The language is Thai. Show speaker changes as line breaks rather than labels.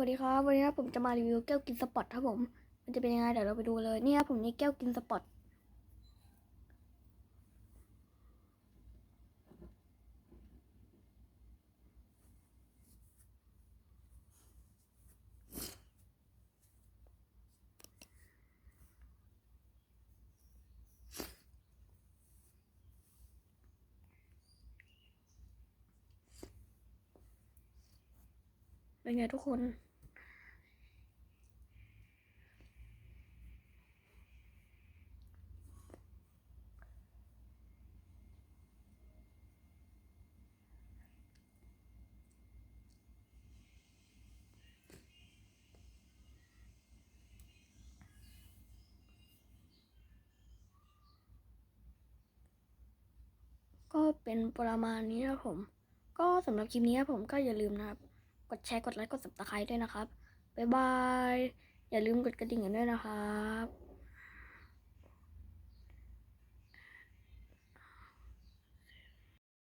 วัสดีครับ วันนี้ครับผมจะมารีวิวแก้วกินสปอตครับผม มันจะเป็นยังไงเดี๋ยวเราไปดูเลยนี่ครับผมนี่แก้วกินสปอตเป็นไงทุกคน ก็เป็นประมาณนี้นะผม ก็สำหรับคลิปนี้ผมก็อย่าลืมนะครับ กดแชร์กดไลค์กดสับตะไคร้ด้วยนะครับบ๊ายบาย อย่าลืมกดกระดิ่งกันด้วยนะครับ